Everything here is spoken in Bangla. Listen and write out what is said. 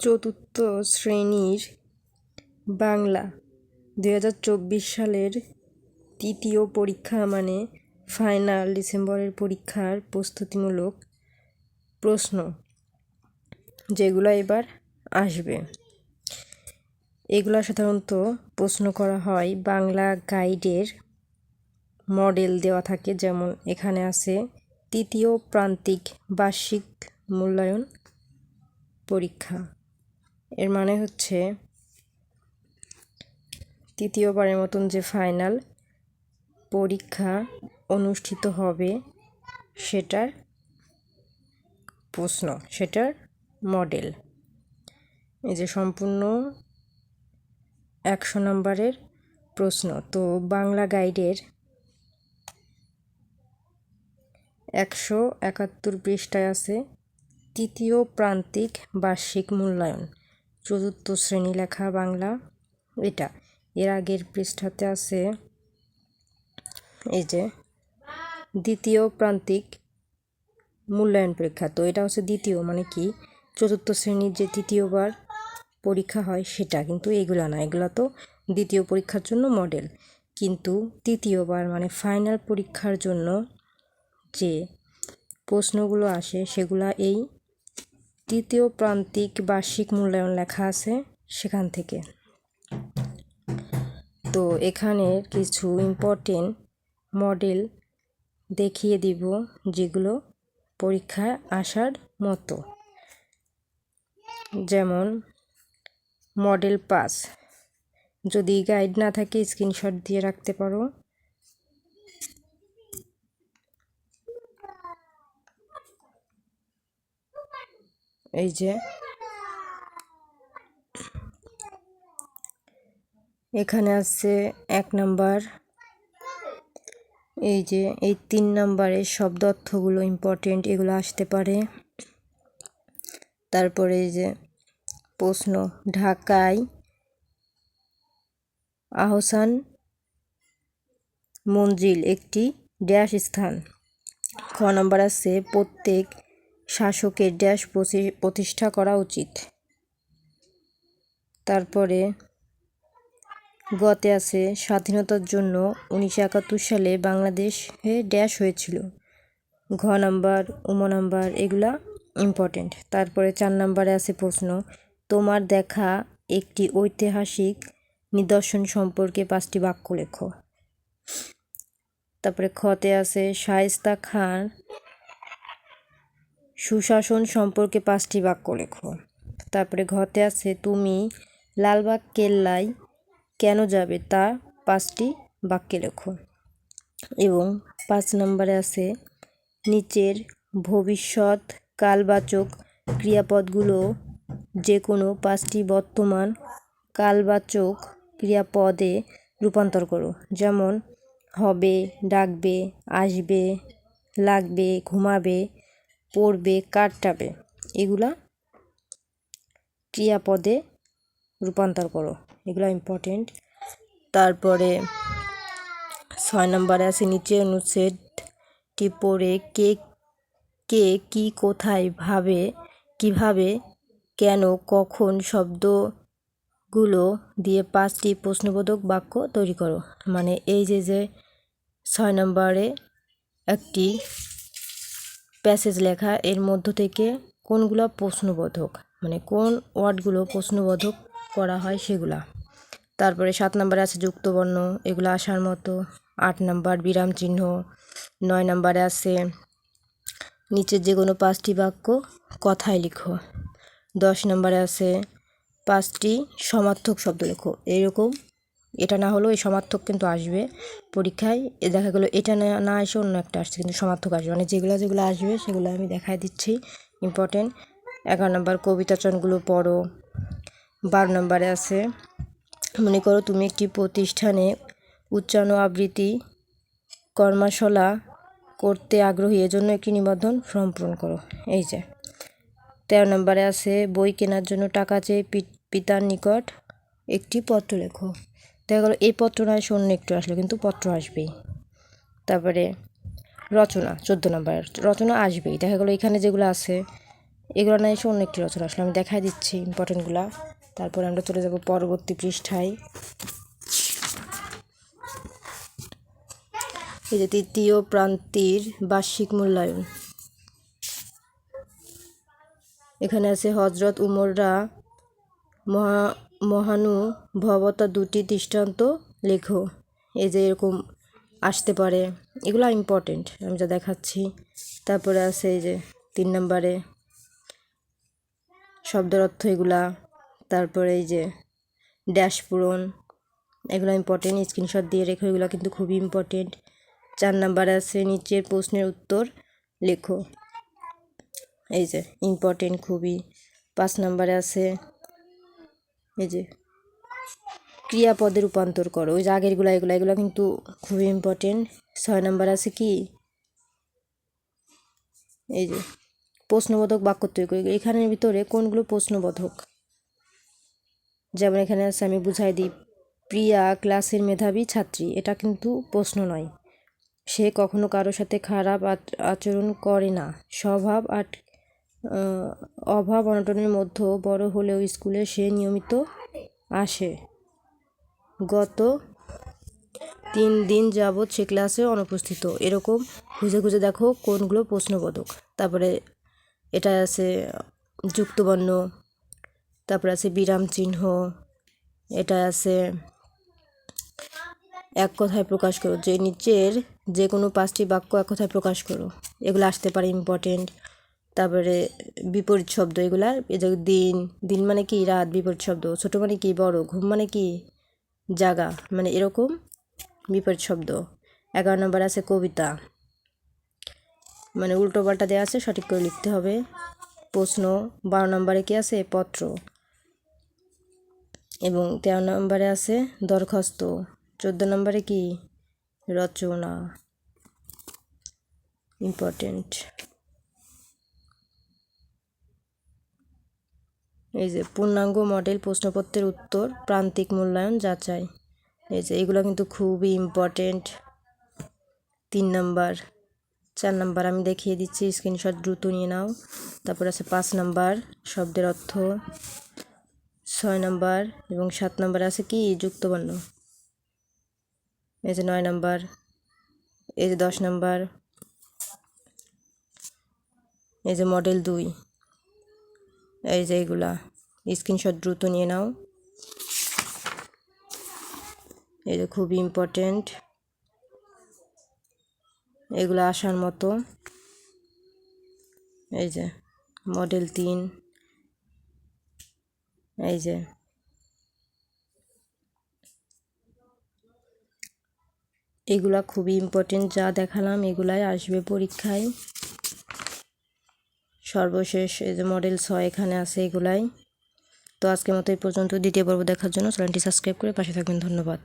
চতুর্থ শ্রেণির বাংলা দুই হাজার চব্বিশ সালের তৃতীয় পরীক্ষা মানে ফাইনাল ডিসেম্বরের পরীক্ষার প্রস্তুতিমূলক প্রশ্ন, যেগুলো এবার আসবে। এগুলো সাধারণত প্রশ্ন করা হয় বাংলা গাইডের মডেল দেওয়া থাকে, যেমন এখানে আছে তৃতীয় প্রান্তিক বার্ষিক মূল্যায়ন পরীক্ষা। এর মানে হচ্ছে তৃতীয়বারের মতন যে ফাইনাল পরীক্ষা অনুষ্ঠিত হবে সেটার প্রশ্ন, সেটার মডেল এই যে সম্পূর্ণ একশো নম্বরের প্রশ্ন, তো বাংলা গাইডের একশো একাত্তর পৃষ্ঠায় আছে তৃতীয় প্রান্তিক বার্ষিক মূল্যায়ন। চতুর্থ শ্রেণি লেখা বাংলা। এটা, এর আগের পৃষ্ঠাতে আছে এই যে, দ্বিতীয় প্রান্তিক মূল্যায়ন পরীক্ষা। তো এটা হচ্ছে দ্বিতীয় মানে কি? চতুর্থ শ্রেণির যে তৃতীয়বার পরীক্ষা হয় সেটা, কিন্তু এগুলা না। এগুলো তো দ্বিতীয় পরীক্ষার জন্য মডেল কিন্তু তৃতীয়বার মানে ফাইনাল পরীক্ষার জন্য যে প্রশ্নগুলো আসে, সেগুলা এই তৃতীয় প্রান্তিক বার্ষিক মূল্যায়ন লেখা আছে সেখান থেকে। তো এখানে কিছু ইম্পর্টেন্ট মডেল দেখিয়ে দিব যেগুলো পরীক্ষায় আসার মতো। যেমন মডেল পাস যদি গাইড না থাকে স্ক্রিনশট দিয়ে রাখতে পারো। এই যে, এখানে আছে এক নাম্বার। এই যে, এই তিন নাম্বারের সব তথ্যগুলো ইম্পর্টেন্ট এগুলো আসতে পারে। তারপরে এই যে, প্রশ্ন, ঢাকায় আহসান মঞ্জিল একটি ড্যাশ স্থান। খ নম্বর আছে, প্রত্যেক শাসকের ড্যাশ প্রতিষ্ঠা করা উচিত। তারপরে গতে আছে স্বাধীনতার জন্য উনিশশো একাত্তর সালে বাংলাদেশে ড্যাশ হয়েছিল। ঘ নাম্বার, উম নাম্বার এগুলা ইম্পর্টেন্ট তারপরে চার নাম্বারে আছে প্রশ্ন, তোমার দেখা একটি ঐতিহাসিক নিদর্শন সম্পর্কে পাঁচটি বাক্য লেখো। তারপরে খতে আছে শায়েস্তা খান সুশাসন সম্পর্কে পাঁচটি বাক্য লেখো। তারপরে ঘতে আছে, তুমি লালবাগ কেল্লায় কেন যাবে? তা পাঁচটি বাক্যে লেখো। এবং পাঁচ নম্বরে আছে, নিচের ভবিষ্যৎ কালবাচক ক্রিয়াপদগুলো যে কোনো পাঁচটি বর্তমান কালবাচক ক্রিয়াপদে রূপান্তর করো। যেমন, হবে, ডাকবে, আসবে, লাগবে, ঘুমাবে পড়বে কাটাবে এগুলা ক্রিয়াপদে রূপান্তর করো। এগুলো ইম্পর্টেন্ট তারপরে ছয় নম্বরে আছে, নিচে অনুচ্ছেদটি পড়ে কে কে, কি, কোথায়, ভাবে, কীভাবে, কেন, কখন, শব্দগুলো দিয়ে পাঁচটি প্রশ্নবোধক বাক্য তৈরি করো। মানে এই যে যে ছয় নম্বরে একটি প্যাসেজ লেখা, এর মধ্য থেকে কোনগুলো প্রশ্নবোধক মানে কোন ওয়ার্ডগুলো প্রশ্নবোধক করা হয় সেগুলা। তারপরে সাত নম্বরে আছে যুক্তবর্ণ, এগুলো আসার মতো। আট নাম্বার বিরাম চিহ্ন, নয় নম্বরে আছে নিচের যে কোনো পাঁচটি বাক্য কথায় লিখো। দশ নম্বরে আছে পাঁচটি সমার্থক শব্দ লেখো। এইরকম এটা না হলেও এই সমার্থক কিন্তু আসবে পরীক্ষায়। এ দেখা গেলো এটা না এসে অন্য একটা আসছে, কিন্তু সমার্থক আসবে। মানে যেগুলো যেগুলো আসবে সেগুলো আমি দেখাই দিচ্ছি। ইম্পর্টেন্ট এগারো নম্বর কবিতাচনগুলো পড়ো। বারো নম্বরে আছে, মনে করো তুমি একটি প্রতিষ্ঠানে উচ্চারণ আবৃত্তি, কর্মশালা করতে আগ্রহী, এজন্য একটি নিবন্ধন ফর্ম পূরণ করো। এই যে। তেরো নম্বরে আছে, বই কেনার জন্য টাকা চেয়ে পিতার নিকট একটি পত্র লেখো। দেখা গেলো এই পত্র নয়, শূন্য একটু আসলো, কিন্তু পত্র আসবেই। তারপরে রচনা, চোদ্দ নম্বর। রচনা আসবেই। দেখা গেলো এখানে যেগুলো আছে, এগুলো নয়, শূন্য একটি রচনা আসলো। আমি দেখাই দিচ্ছি ইম্পর্টেন্টগুলা। তারপরে আমরা চলে যাব পরবর্তী পৃষ্ঠায়। এই যে তৃতীয় প্রান্তির বার্ষিক মূল্যায়ন। এখানে আছে হজরত উমররা মহা মহানুভবতা দুটি দৃষ্টান্ত লেখো, এই যে এরকম আসতে পারে। এগুলো ইম্পর্টেন্ট আমি যা দেখাচ্ছি। তারপরে আছে এই যে তিন নম্বরে শব্দের অর্থ এগুলা। তারপরে এই যে ড্যাশ পূরণ, এগুলো ইম্পর্টেন্ট স্ক্রিনশট দিয়ে রেখো, এগুলো কিন্তু খুবই ইম্পর্টেন্ট চার নাম্বারে আছে নিচের প্রশ্নের উত্তর লেখো, এই যে ইম্পর্টেন্ট খুবই। পাঁচ নাম্বারে আছে এই যে, ক্রিয়াপদে রূপান্তর করো। ওই যে আগেরগুলো, এগুলো এগুলো কিন্তু খুবই ইম্পর্টেন্ট ছয় নাম্বার আছে কি? এই যে, প্রশ্নবোধক বাক্য তৈরি করি এখানের ভিতরে কোনগুলো প্রশ্নবোধক? যেমন এখানে আছে, আমি বুঝাই দিই, প্রিয়া ক্লাসের মেধাবী ছাত্রী। এটা কিন্তু প্রশ্ন নয়। সে কখনো কারোর সাথে খারাপ আচ- আচরণ করে না। স্বভাব আর অভাব অনটনের মধ্যে বড় হলেও স্কুলে সে নিয়মিত আসে। গত তিন দিন যাবৎ সে ক্লাসে অনুপস্থিত। এরকম খুঁজে খুঁজে দেখো কোনগুলো প্রশ্নবোধক। তারপরে এটা আছে যুক্তবর্ণ, তারপরে আছে বিরাম চিহ্ন, এটা আছে এক কথায় প্রকাশ করো। যে নিচের যে কোনো পাঁচটি বাক্য এক কথায় প্রকাশ করো। এগুলো আসতে পারে ইম্পর্টেন্ট তারপরে বিপরীত শব্দ এগুলার এই যে দিন দিন মানে কি রাত, বিপরীত শব্দ, ছোট মানে কি বড়, ঘুম মানে কি জাগা মানে এরকম বিপরীত শব্দ। এগারো নম্বর আছে কবিতা মানে উল্টো পাল্টা দেওয়া আছে, সঠিক করে লিখতে হবে। প্রশ্ন, বারো নম্বরে কি আছে? পত্র। এবং তেরো নম্বরে আছে দরখাস্ত, চোদ্দ নম্বরে কি? রচনা। ইম্পর্টেন্ট। এই যে পূর্ণাঙ্গ মডেল প্রশ্নপত্রের উত্তর, প্রান্তিক মূল্যায়ন, যাচাই। এই যে এগুলো কিন্তু খুবই ইম্পর্টেন্ট তিন নাম্বার, চার নাম্বার আমি দেখিয়ে দিচ্ছি স্ক্রিনশট দ্রুত নিয়ে নাও। তারপর আছে পাঁচ নাম্বার, শব্দের অর্থ। ছয় নাম্বার এবং সাত নাম্বার আছে কি? যুক্তবর্ণ। এই যে নয় নাম্বার, এই যে দশ নাম্বার। এই যে মডেল দুই। এই যে এইগুলা স্ক্রিনশট দ্রুত নিয়ে নাও। এই যে খুবই ইম্পর্টেন্ট এগুলো আসার মতো। এই যে মডেল তিন। এই যে। এগুলা খুবই ইম্পর্টেন্ট যা দেখালাম এগুলাই আসবে পরীক্ষায়। সর্বশেষ এই যে মডেলস হয়, এখানে আছে এগুলাই। তো আজকের মতো এই পর্যন্ত। দ্বিতীয় পর্ব দেখার জন্য চ্যানেলটি সাবস্ক্রাইব করে পাশে থাকবেন। ধন্যবাদ।